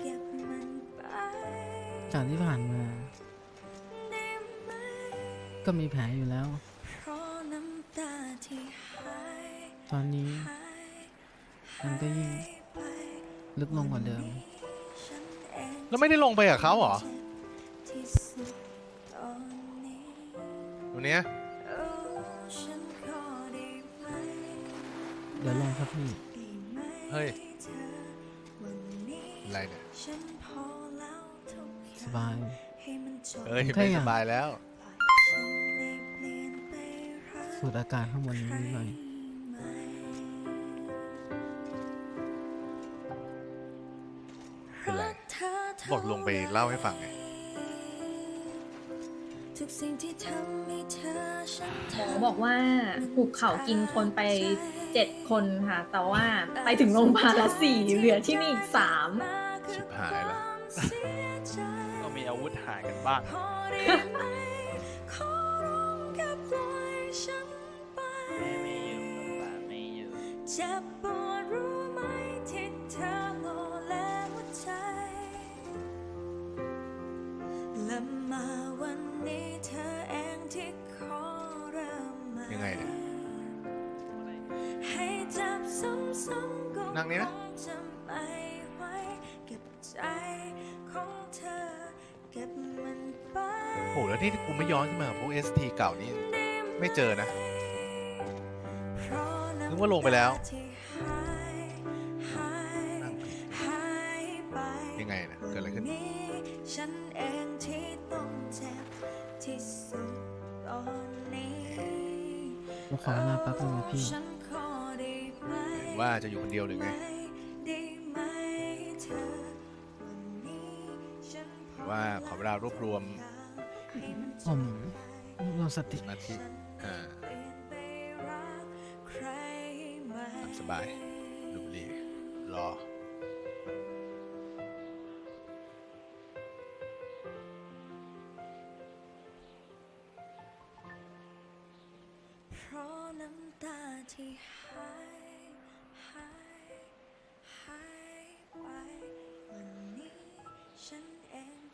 เก็บมันไปจากที่ผ่านมา ได้ไหมก็มีแผลอยู่แล้ว เพราะน้ำตาที่หายตอนนี้ หายมันก็ยิ่ง ไปลึกลงกว่าเดิม ฉันเองแล้วไม่ได้ลงไปกับเขาเหรอที่สุดตอนนี้ตรงเนี้ยโอ้ฉันขอได้ไหมเดี๋ยวลงครับพี่ ได้ไหม เฮ้ยเธอวันนี้ อะไรเนี่ยฉันพอแล้วทุกอย่สบายให้มันจบเอ้ยแค่ไม่อสยากบายแล้วฉันได้เปลี่ยนไปรักสูดอากาศข้างบนนี้นิดหน่อยใครไหมเป็นไรรัเธอเท่าบอกลงไปเล่าให้ฟังไงทุกสิ่งที่ทำให้เธอฉันหมอบอกว่าหุบเขากินคนไปเจ็ดคนค่ะ แต่ว่าไปถึงโรงพยาบาลละสี่เหลือที่นี่อีกสามชิบหายแล้วก็มีอาวุธหายกันบ้างขอได้ไหมขอร้องแค่ปล่อยฉันไปไม่อยู่ป้าไม่อยู่ ก็บมันไปโหแล้วนี่กูไม่ย้อนขึ้นมากับพวก ST เก่านี่ไม่เจอนะนึกว่าลงไปแล้วนั่งยังไงนะเกิดอะไรขึ้นฉันเองที่ต้องเจ็บที่สุดตอนนี้ผมขอเวลาแป๊บนึงนะพี่ ว่าจะอยู่คนเดียวหรือไงได้ไหมเธอวันนี้ฉันพอว่าขอเวลารวบรวมให้มันจผบมรวมสติสมาธิอ่าเปลี่ยนไปรักใครใหม่ตามสบายดูบุหรีรอ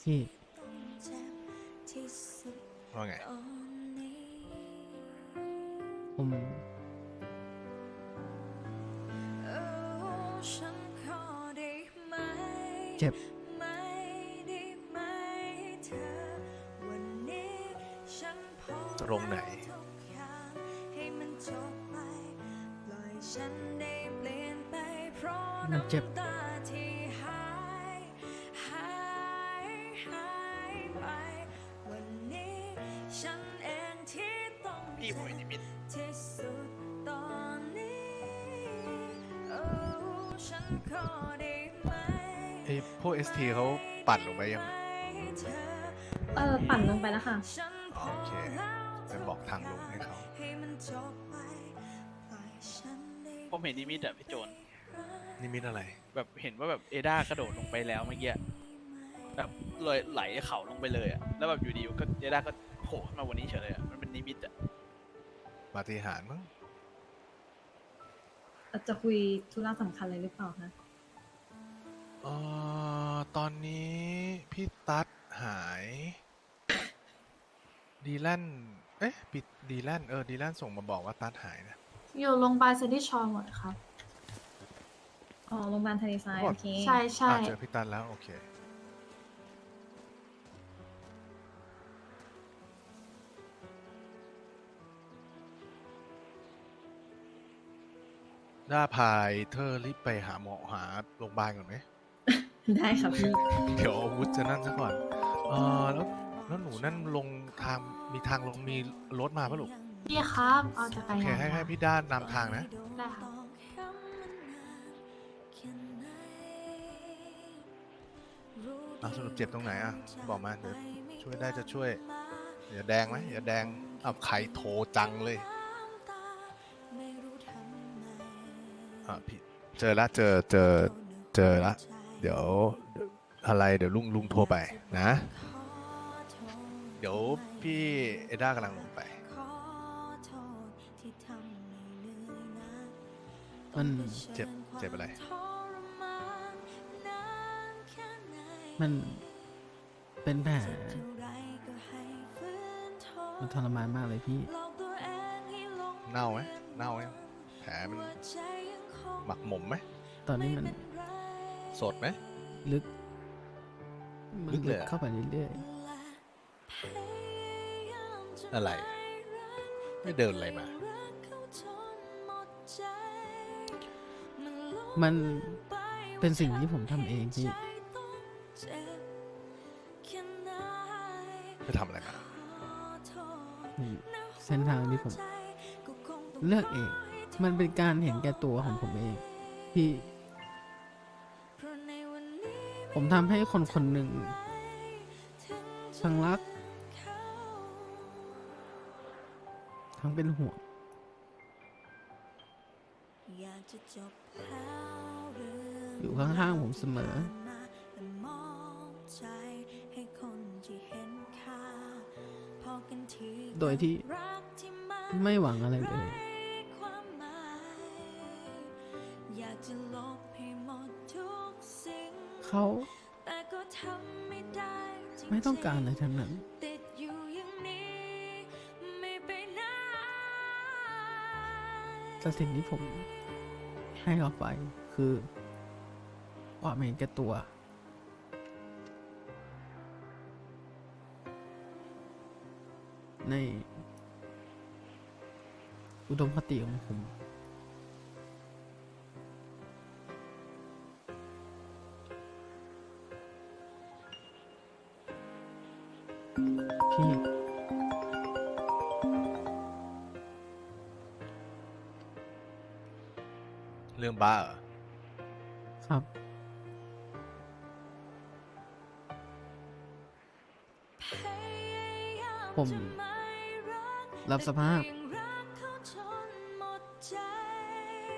ที่สุดว่าไงตอนนี้ผมโอ้ฉันขอได้ไหมเจ็บไม่ได้ไหมเธอวันนี้ฉันพอตรงไหนทุกอย่างให้มันจบไปปล่อยฉันได้เปลี่ยนไปเพราะมันเจ็บ ไอ้พวก ST เขาปั่นลงไปยังเออปั่นลงไปแล้วค่ะ โอเคไปบอกทางลงให้เขาให้มันจบไปปล่อยฉันได้ผมเห็นนิมิตอะพี่โจนนี่มิตอะไร แบบเห็นว่าแบบเอด้ากระโดดลงไปแล้วเมื่อกี้แบบเลยไหลเขาลงไปเลยอะแล้วแบบอยู่ดีก็เอด้าก็โผล่ขึ้นมาวันนี้เฉยเลยอะมันเป็นนิมิตอะปาฏิหาริย์มั้งอาจจะคุยธุระสำคัญอะไรหรือเปล่าคะ เอ่อตอนนี้พี่ตัดหาย ดีแลนเอ๊ะปิดดีแลนเออดีแลนส่งมาบอกว่าตัดหายนะ อยู่โรงพยาบาลเซนติชอร์หมดครับ อ๋อโรงพยาบาลทะเลทรายหมดโอเคใช่ใช่อะเจอพี่ตัดแล้ว โอเคด้าพายเธอรีบไปหาหมอหาโรงพยาบาลก่อนไหม ได้ครับพี่ เดี๋ยวอาวุธจะนั่นซะก่อน เออแล้วแล้วหนูนั่นลงทางมีทางลงมีรถมาปะลูกพี่ครับ เอาจักรโอเคยานให้ให้มาพี่ด้านนำทางนะ ได้ครับอะสรุปเจ็บตรงไหนอะ บอกมาเดี๋ยวช่วยได้จะช่วย อย่าแดงไหมอย่าแดงเอาใครโทรจังเลย อะพี่เจอละเจอเจอเจอละ เดี๋ยวอะไรเดี๋ยวลุงลุงโทรไปนะ เดี๋ยวพี่เอด้ากำลังลงไป มันเจ็บเจ็บอะไรทรมานนานแค่มันเป็นแผลเจ็บเท่าไรก็ให้ฝืนทมันนทรมานมากเลยพี่หลอกตัวเองให้หลงเน่าไหมเน่าไหมแผลมันว่าใจยังคงหมักหมมไหมตอนนี้มันไเป็ไร สดไหม ลึก มันลึกเลลึยกอะ เข้าไปเรื่อยและพยายามจะอะไร ไม่เดินอะไรมารักเขาจนหมดใจมันลงๆมันไปเป็นสิ่งที่ผมทำเองพี่ใจต้องเจ็บแค่ไหนไปทำอะไรมาขอโทษนี่เส้นทางที่ผมใจก็คงต้องเลือกเอง มันเป็นการเห็นแก่ตัวของผมเองพี่ ผมทำให้คนคนหนึ่งทั้งรัก ทั้งเป็นห่วงอยู่ข้างๆผมเสมอโดยที่ไม่หวังอะไรเลย เขา ไม่ต้องการอะไรทั้งนั้นติดอยู่อย่างนี้ไม่ไปไหนแต่สิ่งที่ผมให้เขาไปคือความเห็นแก่ตัว ในอุดมคติของผม บ้าเหรอครับ ผม รับสภาพ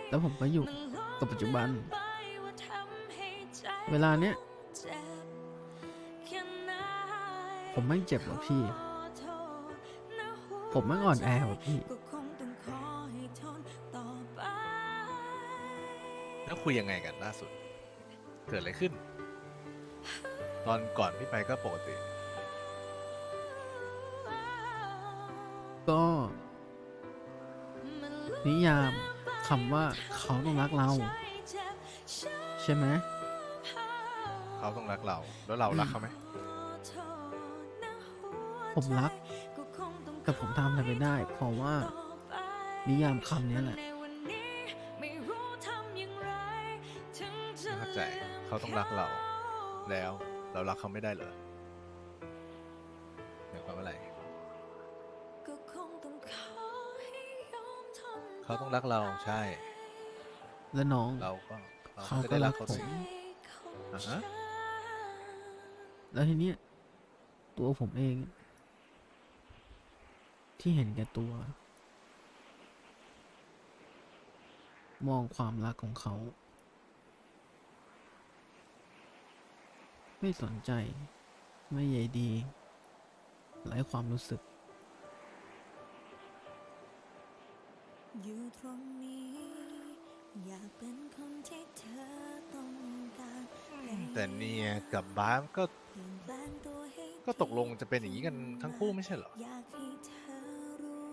แล้วผมก็อยู่กับปัจจุบัน เวลาเนี้ย ผมไม่เจ็บหรอกพี่ ผมไม่อ่อนแอหรอกพี่ คุยยังไงกันล่าสุด เกิดอะไรขึ้น ตอนก่อนพี่ไปก็ปกติ ก็นิยามคำว่าเขาต้องรักเรา ใช่ไหมเขาต้องรักเรา แล้วเรารักเขาไหมผมรัก แต่ผมทำอะไรไม่ได้ เพราะว่า นิยามคำนี้แหละ ต้องรักเรา แล้ว เรารักเขาไม่ได้เหรอหมายความว่าอะไรเขาต้องรักเราใช่ และน้องเราก็เราเขาจะก็ได้รัรักกเขาผมสิอ่าฮะแล้วทีเนี้ยตัวผมเอง ที่เห็นแก่ตัว มองความรักของเขา ไม่สนใจ ไม่ใยดีไร้ความรู้สึก อยู่ตรงนี้ อยากเป็นคนที่เธอต้องการแต่เนี่ยกับบาสก็เปลี่ยนแปลงตัวให้ก็ตกลงจะเป็นอย่างนี้กันทั้งคู่ไม่ใช่เหรอ อยากให้เธอรู้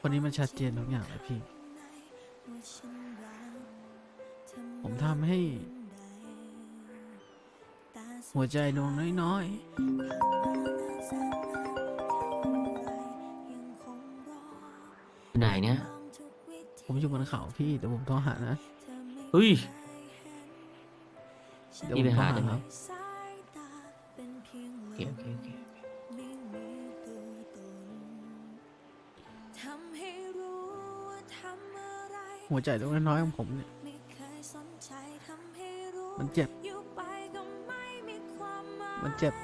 คนนี้มันชัดเจนทุกอย่างเลยพี่ ว่าฉันรักเธอผมทำให้แต่ หัวใจดวงน้อยยังคงรอไหนเนี่ยลองทุกวิธีๆผมอยู่บนเขาพี่เดี๋ยวผมโทรหานะเธอไม่เฮ้ยเคยเห็นเดี๋ยวพี่ผมไปโทรหาหาได้ไหม ครับสายตาเป็นเพียงโอลเคมโอเคโอเคไม่มีตัวตนทำให้รู้ว่าทำอะไรหัวใจดวงน้อยๆของผมเนี่ยไม่เคยสนใจทำให้รู้มันเจ็บ มันเจ็บ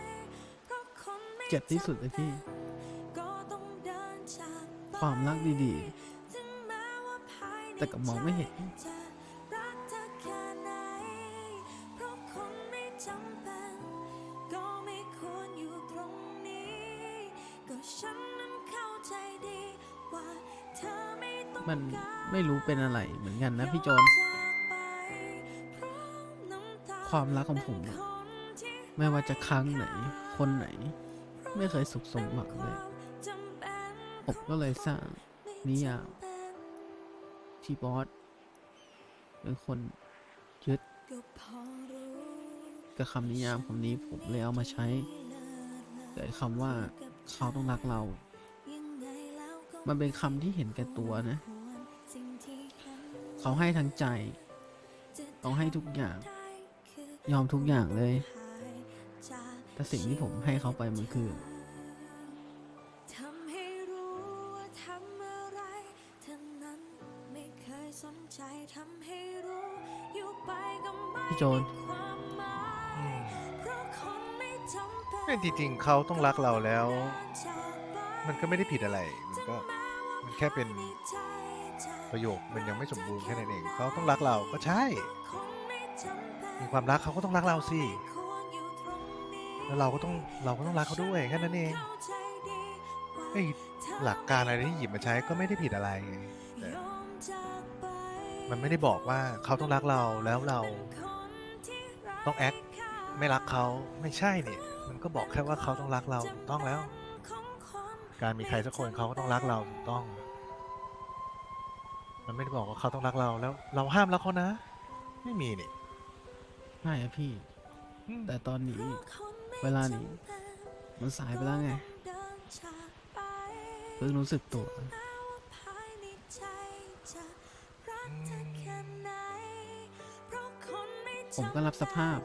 เจ็บที่สุดเลยพี่ ความรักดีถึงแต่ก็มองไม่เห็น มันไม่รู้เป็นอะไรเหมือนกันนะพี่โจนจากไปเพราะน้ำตาความรักของผมนะ ไม่ว่าจะครั้งไหน คนไหน ไม่เคยสุขสมหวังเลย ผมก็เลยสร้างนิยามที่บอสเป็นคนยึดกับคำนิยามคำนี้ผมเลยเอามาใช้เกิดคำว่าเขาต้องรักเรา มันเป็นคำที่เห็นแก่ตัวนะ เขาให้ทั้งใจเขาให้ทุกอย่าง ยอมทุกอย่างเลย แต่สิ่งที่ผมให้เขาไปมันคือทำให้รู้ว่าทำอะไรเท่านั้นไม่เคยสนใจทำให้รู้อยู่ไปก็ไม่พี่โจนมีความหมายเพราะคนไม่จำเป็นไม่จริงๆเขาต้องรักเราแล้วจากไปมันก็ไม่ได้ผิดอะไร มันก็มันแค่เป็นในใจจะประโยคมันยังไม่สมบูรณ์แค่นั้นเองเขาต้องรักเราก็ใช่คงไม่จำเป็นมีความรักเขาก็ต้องรักเราสิ แล้วเราก็ต้องเราก็ต้องรักเขาด้วยแค่นั้นเองเข้าใจดีว่าไอ้หลักการอะไรที่หยิบมาใช้ก็ไม่ได้ผิดอะไรไงแต่ยอมจากไปมันไม่ได้บอกว่าเขาต้องรักเราแล้วเราคนที่รักต้องแอคไม่รักเขาไม่ใช่เนี่ยมันก็บอกแค่ว่าเขาต้องรักเราถูกต้องแล้วของคนการมีใครสักคนเขาก็ต้องรักเราถูกต้อง มันไม่ได้บอกว่าเขาต้องรักเราแล้ว เราห้ามรักเขานะ ไม่มีนี่ใช่อะพี่อืมแต่ตอนนี้คนไม่ เวลานี้จำเป็นมันสายไปแล้วไงเดินจากไปเพิ่งรู้สึกตัวแม้ว่าภายในใจจะรักเธอแค่ไหนเพราะคนไม่ผมก็รับสภาพ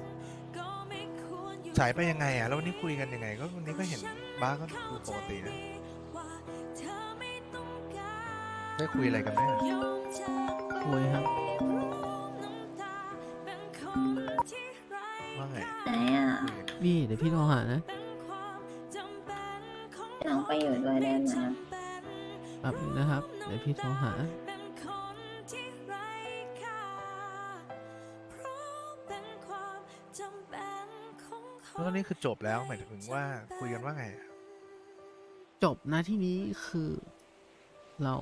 ก็ไม่ควรอยู่สายไปยังไงอะ แล้ววันนี้คุยกันยังไง ก็วันนี้ก็เห็นบ้าสก็ดูปกตินะว่าเธอไม่ต้องการได้คุยอะไรกันไหมยอมจากไปคุยครับ พี่เดี๋ยวพี่โทรหานะเป็นความจำเป็นของน้องไปอยู่ด้วยได้ไหมจำเป็นแป๊บนึงนะครับ เดี๋ยวพี่โทรหาเป็นคนที่ไร้ค่าเพราะเป็นความจำเป็นของคแล้วนนี่คือจบแล้วหมายถึงว่าคุยกันว่าไงอะจบหน้าที่นี้คือเรา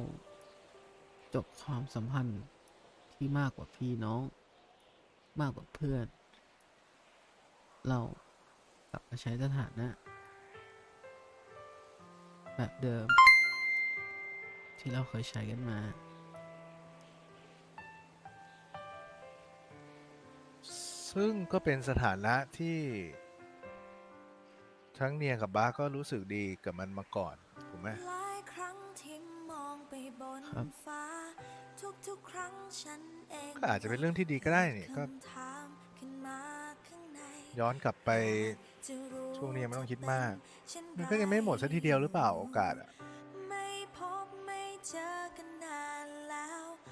จบความสัมพันธ์ที่มากกว่าพี่น้อง มากกว่าเพื่อน เรา กลับมาใช้สถานะ แบบเดิม ที่เราเคยใช้กันมา ซึ่งก็เป็นสถานะที่ ทั้งเนียกับบ้าสก็รู้สึกดีกับมันมาก่อน ถูกไหมหลายครั้งที่มองไปบนครับฟ้าทุกๆครั้งฉันเองก็อาจจะเป็นเรื่องที่ดีก็ได้นี่ก็ ย้อนกลับไปช่วงนี้ไม่ต้องคิดมากฉันมันก็ยังไม่หมดสักทีเดียวหรือเปล่าโอกาสอะ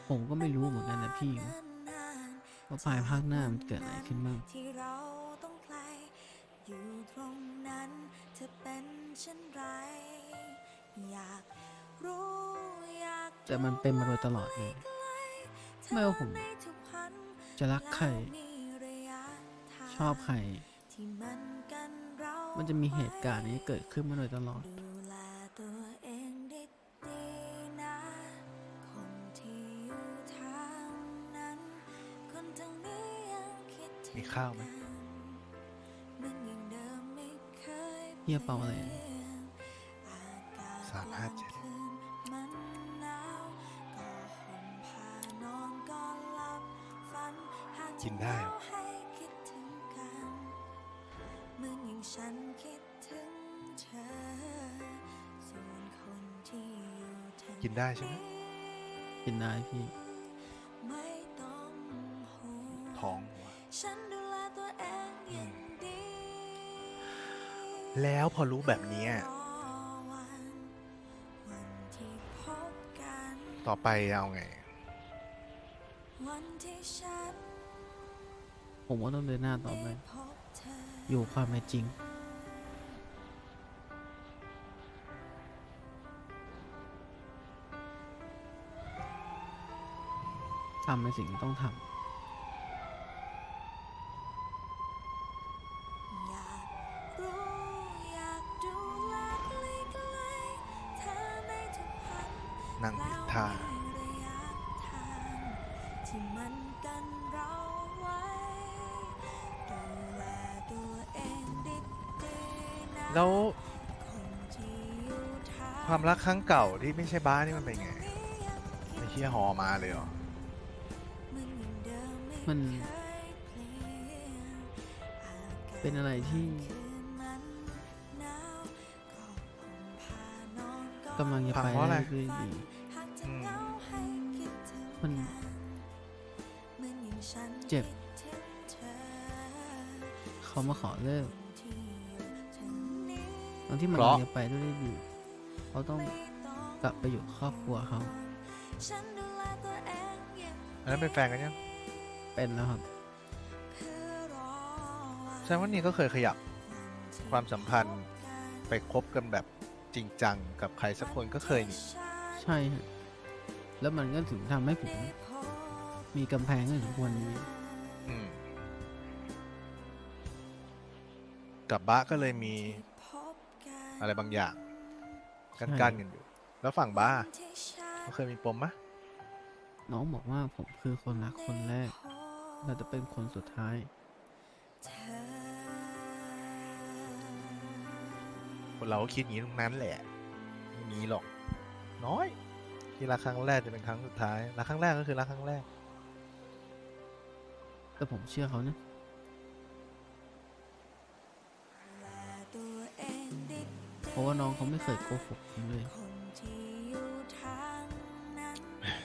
ผมก็ไม่รู้เหมือนกันนะพี่ว่าภายภาคหน้ามันเกิดอะไรขึ้นบ้างที่เราต้องไกลอยู่ตรงนั้นเธอเป็นเช่นไร อยากรู้อยากแต่มันเป็นมาโดยตลอดเลยไม่ว่าผมจะรักใคร ชอบใคร มันจะมีเหตุการณ์นี้เกิดขึ้นมาโดยตลอดดูแลตัวเองดีๆนะคนที่อยู่ทางนั้นคนทางนี้ยังคิดถึงมีข้าวไหมกันเหมือนอย่างเดิมไม่เคยเฮียเปาอะไรปลี่ยนอากาศสามห้าเจ็ดกลางคืนมัน ได้ใช่ไหมกินได้พี่ไม่ต้องห่วงท้องหัวฉันดูแลตัวเองอย่างดีแล้วพอรู้แบบเนี้ยรอวันวันที่พบกันต่อไปเอาไงวันที่ฉันผมว่าต้องเดินหน้าต่อไปได้พบเธออยู่ความเป็นจริง ทำในสิ่งที่ต้องทอยากรู้อยากดูแลใกล้ๆเธอในทุกวันนั่งผิดท่าแล้วมีระยะทางที่มันกันเราไว้ดูแลตัวเองแล้วความรักครั้งเก่าที่ไม่ใช่บ้าสนี่มันเป็นไงไอ้เฮียหอมาเลยเหรอ มัน เป็นอะไรที่กำลังจะพังไปเพราะอะไรได้ด้วยดีอืมมันเจ็บ เขามาขอเลิกตอนที่มันเพราะกำลังจะไปด้วยดีเขาต้องกลับไปอยู่ครอบครัวเขาอันนั้นเป็นแฟนกันยัง เป็นแล้วครับ แสดงว่านี่ก็เคยขยับความสัมพันธ์ไปคบกันแบบจริงจังกับใครสักคนก็เคยนี่ใช่ฮะแล้วมันก็ถึงทำให้ผม มีกำแพงในทุกวันนี้ อืมกับบ้าก็เลยมีอะไรบางอย่าง กันกันๆกันอยู่ แล้วฝั่งบ้าเขาเคยมีปมไหมน้องบอกว่าผมคือคนรักคนแรก เราจะเป็นคนสุดท้าย คนเราก็คิดอย่างนี้ทั้งนั้นแหละไม่มีหรอก น้อย ที่รักครั้งแรกจะเป็นครั้งสุดท้ายรักครั้งแรกก็คือรักครั้งแรก แต่ผมเชื่อเขานะเพราะว่าน้องเขาไม่เคยโกหกผมเลย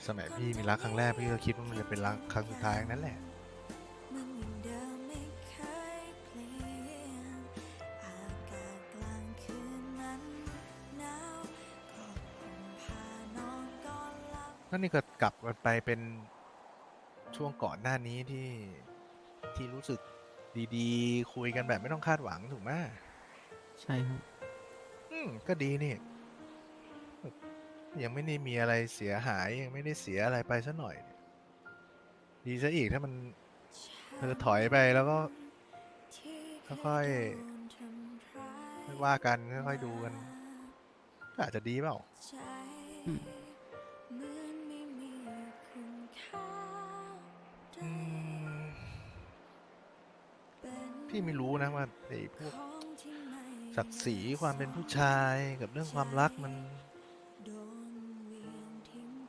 สมัยพี่มีรักครั้งแรกพี่ก็คิดว่ามันจะเป็นรักครั้งสุดท้ายทั้งนั้นแหละ แล้วนี่ก็กลับกันไปเป็นช่วงก่อนหน้านี้ที่ที่รู้สึกดีๆ คุยกันแบบไม่ต้องคาดหวังถูกไหมใช่ครับ อืม ก็ดีนี่ ยังไม่ได้มีอะไรเสียหาย ยังไม่ได้เสียอะไรไปซะหน่อย ดีซะอีกถ้ามันเธอถอยไปแล้วก็ค่อยๆไม่ว่ากันค่อยๆดูกันก็อาจจะดีเปล่า พี่ไม่รู้นะว่าไอ้พวกศักดิ์ศรีความเป็นผู้ชายกับเรื่องความรักมัน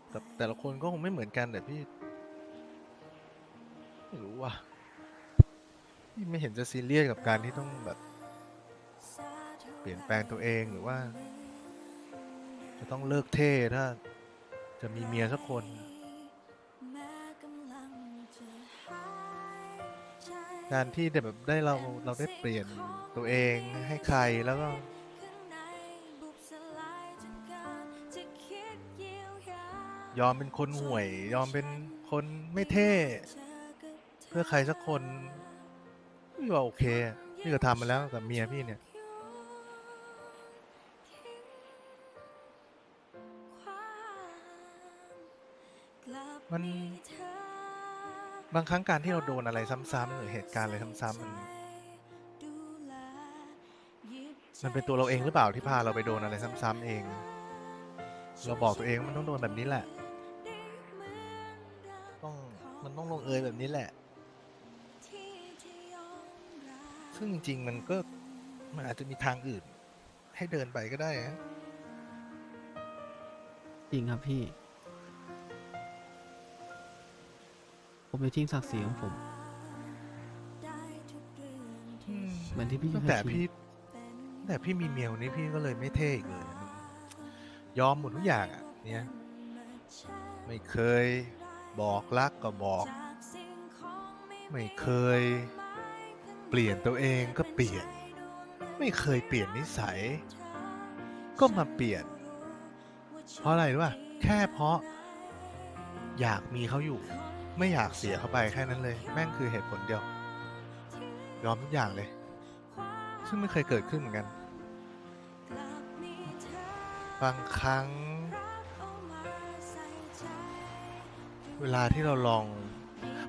แต่แต่ละคนก็คงไม่เหมือนกันแต่พี่ ไม่รู้ว่ะพี่ไม่เห็นจะซีเรียสกับการที่ต้องแบบ เปลี่ยนแปลงตัวเองหรือว่า จะต้องเลิกเท่ถ้า จะมีเมียสักคน การที่ได้แบบได้เราเราได้เปลี่ยนตัวเองให้ใครแล้วก็ยอมเป็นคนห่วย ยอมเป็นคนไม่เท่ เพื่อใครสักคนพี่ว่าโอเคพี่ก็ทำมาแล้วกับเมียพี่เนี่ย มัน บางครั้งการที่เราโดนอะไรซ้ำๆหรือเหตุการณ์อะไรซ้ำๆมันมันเป็นตัวเราเองหรือเปล่าที่พาเราไปโดนอะไรซ้ำๆเอง เราบอกตัวเองว่ามันต้องโดนแบบนี้แหละ ต้องมันต้องลงเอยแบบนี้แหละ ซึ่งจริง ๆ มันก็มันอาจจะมีทางอื่น ให้เดินไปก็ได้นะจริงครับพี่ ผมจะทิ้งศักดิ์ศรีของผมอืมเหมือนที่พี่ตั้งเคยแต่ทิ้งพี่ตั้งแต่พี่มีเมียคนนี้พี่ก็เลยไม่เท่อีกเลยมันยอมหมดทุกอย่างอะ เนี่ย ไม่เคยบอกรักก็บอก ไม่เคย เปลี่ยนตัวเองก็เปลี่ยน ไม่เคยเปลี่ยนนิสัย ก็มาเปลี่ยน เพราะอะไรรู้ป่ะแค่เพราะ อยากมีเขาอยู่ ไม่อยากเสียเขาไปแค่นั้นเลย แม่งคือเหตุผลเดียว ยอมทุกอย่างเลย ซึ่งไม่เคยเกิดขึ้นเหมือนกัน บางครั้ง เวลาที่เราลอง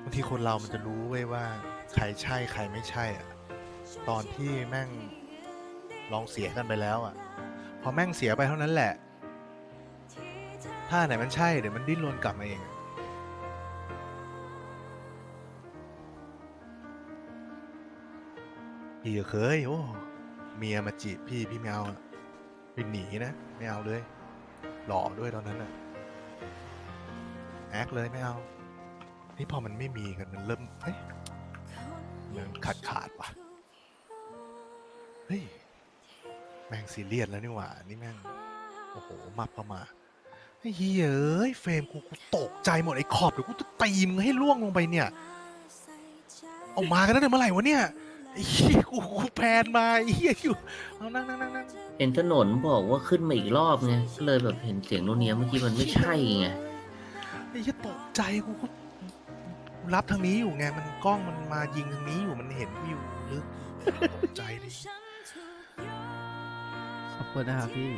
บางทีคนเรามันจะรู้เว้ว่า ใครใช่ใครไม่ใช่อะตอนที่แม่งลองเสียกันไปแล้วอะพอแม่งเสียไปเท่านั้นแหละ ถ้าไหนมันใช่เดี๋ยวมันดิ้นรนกลับมาเองอะ พี่เคยโอ้เมียมาจีบพี่พี่ไม่เอาพี่หนีนะไม่เอาเลย หล่อด้วยตอนนั้นอะแอคเลยไม่เอานี่พอมันไม่มีกันมันเริ่มเฮ้ยมันขาดขาดว่ะเฮ้ยแม่งซีเรียสแล้วนี่หว่า นี่แม่งโอ้โหมับเข้ามาไอ้เฮ้ยเอ้ยเฟรมกูกูตกใจหมดไอ้ขอบเดี๋ยวกูจะตีมึงให้ล่วงลงไปเนี่ยเอามากันตั้เมื่อไหร่วะเนี่ย ไอ้เหี้ยกูกูแพนมาไอ้เหี้ยอยู่เอานั่งนั่งนั่งนั่งเห็นถนนบอกว่าขึ้นมาอีกรอบไงก็เลยแบบเห็นเสียงโนเนียเมื่อกี้มันไม่ใช่ไงไอ้เหี้ยตกใจกูกูกูรับทางนี้อยู่ไงมันกล้องมันมายิงทางนี้อยู่มันเห็นวิวลึกตกใจดิขอบคุณนะครับพี่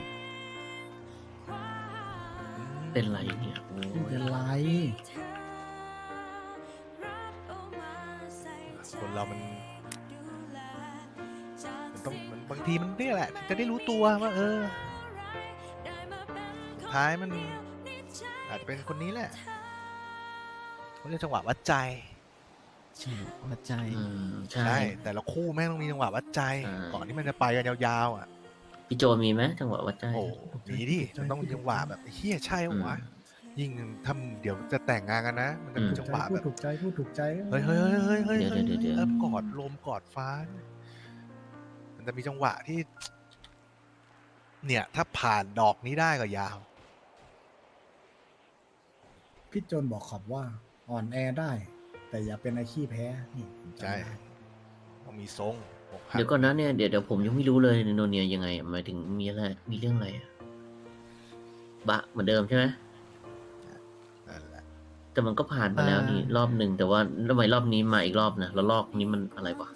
เป็นไรเนี่ยโอ้ไม่เป็นยไร คนเรามันมันต้องมัน บางทีมันเนี่ยแหละ จะได้รู้ตัวว่าเออสุดท้ายมันอาจจะเป็นคนนี้แหละเขาเรียกจังหวะวัดใจใช่วัดใจอืมใช่ใช่ แต่ละคู่แม่งต้องมีจังหวะวัดใจอ่าก่อนที่มันจะไปกันยาวๆอะพี่โจมีไหมจังหวะวัดใจโอ้มีดิมันต้องมีจังหวะแบบเฮียใช่ปะวะยิ่งถ้าเดี๋ยวจะแต่งงานกันนะ มันจะมีอืมจังหวะพูแบดบถูกใจพูดถูกใจเฮ้ยเฮ้ยเฮ้ยเฮ้ยเฮ้ยเดี๋ยวเฮ้ยเดี๋ยวเดี๋ยวเริ่มกอดลมกอดฟ้า มันจะมีจังหวะที่ เนี่ย ถ้าผ่านดอกนี้ได้ก็ยาว พี่โจนบอกขอบว่า อ่อนแอได้ แต่อย่าเป็นไอ้ขี้แพ้นี่ผมจำใช่ได้ต้องมีทรงอกหักเดี๋ยวก่อนนะเนี่ยเดี๋ยวเดี๋ยวผมยังไม่รู้เลยโนเนียยังไงหมายถึงมีอะไรมีเรื่องอะไรอะบะเหมือนเดิมใช่ไหมนั่นแหละแต่มันก็ผ่านมาแล้วนี่รอบหนึ่งแต่ว่าทำไมรอบนี้มาอีกรอบนะแล้วรอบนี้มันอะไรวะ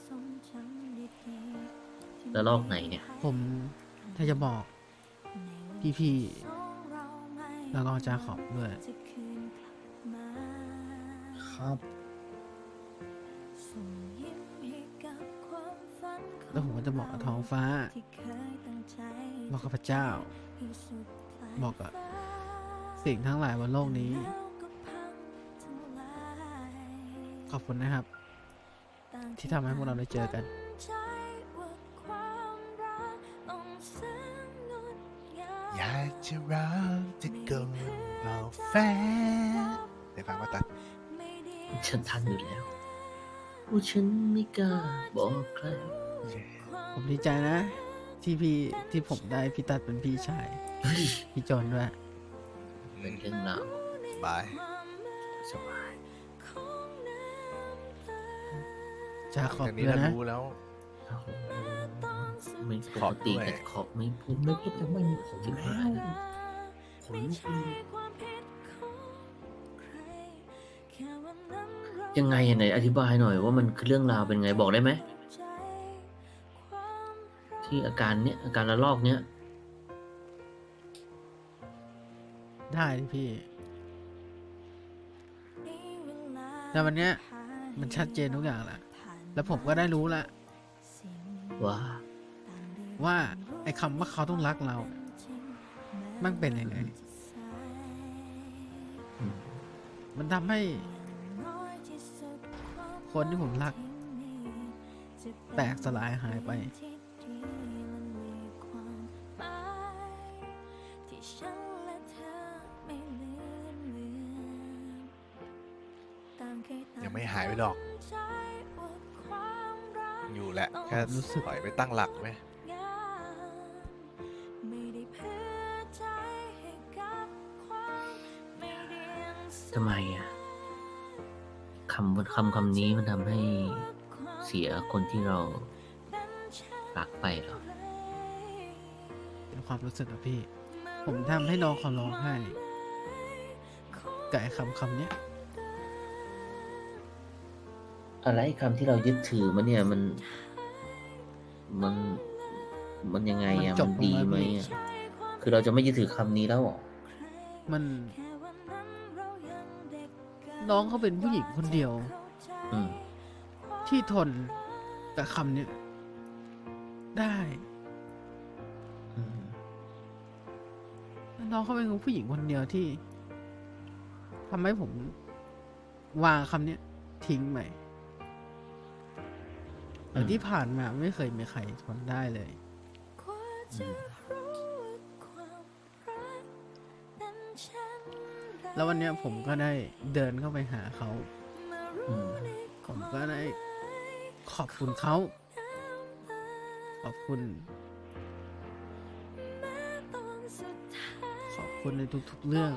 แล้วรอบไหนเนี่ย ผมถ้าจะบอกพี่ๆแล้วก็จาขอบด้วย ครับ แล้วผมก็จะบอกกับท้องฟ้า บอกกับพระเจ้า บอกกับสิ่งทั้งหลายบนโลกนี้ ขอบคุณนะครับ ที่ทำให้พวกเราได้เจอกันากจะรักจะเกินเบาแฟนได้ฟังว่าตัดฉันทันอยู่แล้วว่าฉันไม่กล้าบอกใคร ผมดีใจนะ ที่พี่ที่ผมได้พี่ตัดเป็นพี่ชายเฮ้ยพี่จนด้วยเป็นเรื่องราวบายสบายจาขอบจากนี้ด้วยเรานะ รู้แล้ว ไม่ปขอบกติแต่ขอบไม่พูดนึกว่าจะไม่มีผมแล้วขนลุกเลยยังไงอะไหนอธิบายหน่อยว่ามันคือเรื่องราวเป็นไงบอกได้ไหมที่อาการเนี้ยอาการระลอกเนี้ยได้พี่แต่วันเนี้ยมันชัดเจนทุกอย่างละแล้วผมก็ได้รู้ละว่า ว่าไอ้คำว่าเขาต้องรักเรา มันเป็นยังไงอืมมันทำให้ คนที่ผมรัก แตกสลายหายไป ยังไม่หายไปหรอก อยู่แหละ แค่รู้สึกปล่อยไปตั้งหลักไหม ทำไมอะคำคำคำนี้มันทำให้เสียคนที่เรารักไปเหรอ เป็นความรู้สึกอะพี่ ผมทำให้น้องเขาร้องไห้กับไอ้คำคำเนี้ยอะไรคำที่เรายึดถือมันเนี่ยมัน มันมันยังไงอะมันจมับนลงดีแล้วไหมพี่อะคือเราจะไม่ยึดถือคำนี้แล้วเหรอ มัน น้องเขาเป็นผู้หญิงคนเดียว อืมที่ทนกับคำเนี้ยได้ อืมน้องเขาเป็นผู้หญิงคนเดียวที่ทำให้ผมวางคำเนี้ยทิ้งไปแต่ที่ผ่านมาไม่เคยมีใครทนได้เลยจะ แล้ววันเนี้ยผมก็ได้เดินเข้าไปหาเขาผมก็ได้ขอบคุณเขา ขอบคุณ ขอบคุณในทุกๆเรื่อง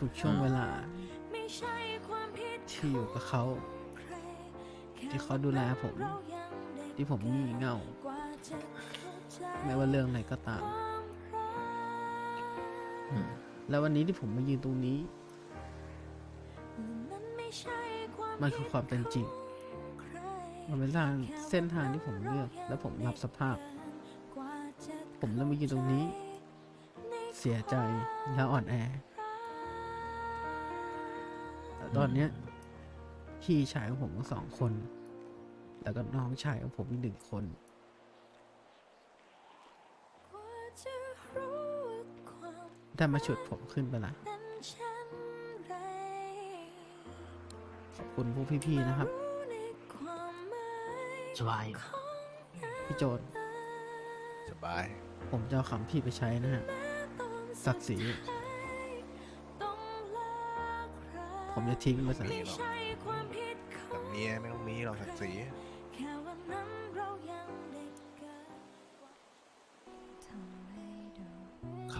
ทุกช่วงเวลา ที่อยู่กับเขา ที่เขาดูแลผม ที่ผมงี่เง่า ไม่ว่าเรื่องอะไรก็ตาม อืม แล้ววันนี้ที่ผมมายืนตรงนี้ มันคือความเป็นจริง มันเป็นทางเส้นทางที่ผมเลือก และผมรับสภาพ ผมเลยมายืนตรงนี้ เสียใจและอ่อนแอแต่ตอนเนี้ยพี่ชายของผมสองคน แล้วก็น้องชายของผมอีกหนึ่งคน ความได้มาฉุดผมขึ้นไปละนั้นฉันไรขอบคุณพวกพี่ๆนะครับรู้ในความหมายสบายอยู่ของพี่โจนสบาย ผมจะเอาคำพี่ไปใช้นะฮะตอนศักดิ์ศรีต้องเลิกราผมจะทิ้งไปซะไม่ใช่ความผิดขแต่องเมียไม่ต้องมีเราศักดิ์ศรี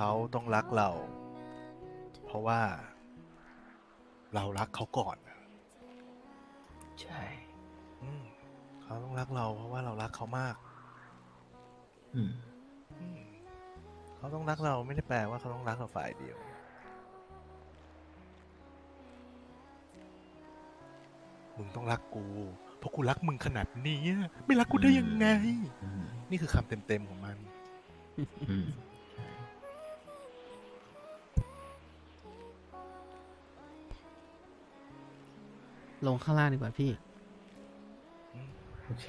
เขาต้องรักเรา เพราะว่า เรารักเขาก่อน ใช่อืมเขาต้องรักเรา เพราะว่าเรารักเขามาก อืมอืมเขาต้องรักเราไม่ได้แปลว่าเขาต้องรักเราฝ่ายเดียว มึงต้องรักกู เพราะกูรักมึงขนาดนี้อะไม่รักกูได้ยังไง อืมนี่คือคำเต็มๆของมัน อืม ลงข้างล่างดีกว่าพี่ โอเค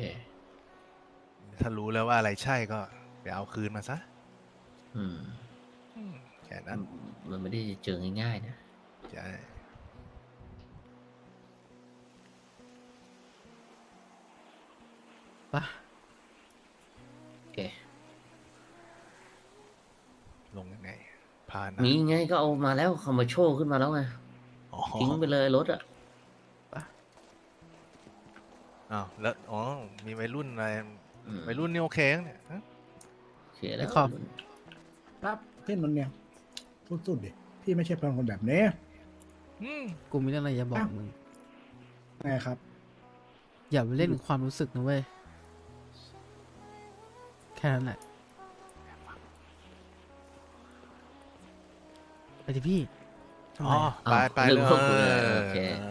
ถ้ารู้แล้วว่าอะไรใช่ก็ไปเอาคืนมาซะอืม อืมแค่นั้นมันไม่ได้เจอง่ายๆนะ ใช่ปะโอเค ลงยังไงพานะมีไงก็เอามาแล้วคอมมาโชว์ขึ้นมาแล้วไง อ๋อทิ้งไปเลยรถอะ อ้าวแล้วอ๋อมีวัยรุ่นอะไรอืมวัยรุ่นนี่โอเคยังเนี่ยฮะโอเคแล้วขอบ ครับพี่นนท์เนี่ยสุดๆดิพี่ไม่ใช่เพื่อนคนแบบนี้อืมกูมีเรื่องอะไรจะบอกอ้าวมึงไงครับ อย่าไปเล่นกับความรู้สึกนะเว้ย แค่นั้นแหละไปดิพี่ทำไมอ๋ออะ ไปไปลืเลมยควบคุมเลยโอเคยืนขามันติดเมื่อ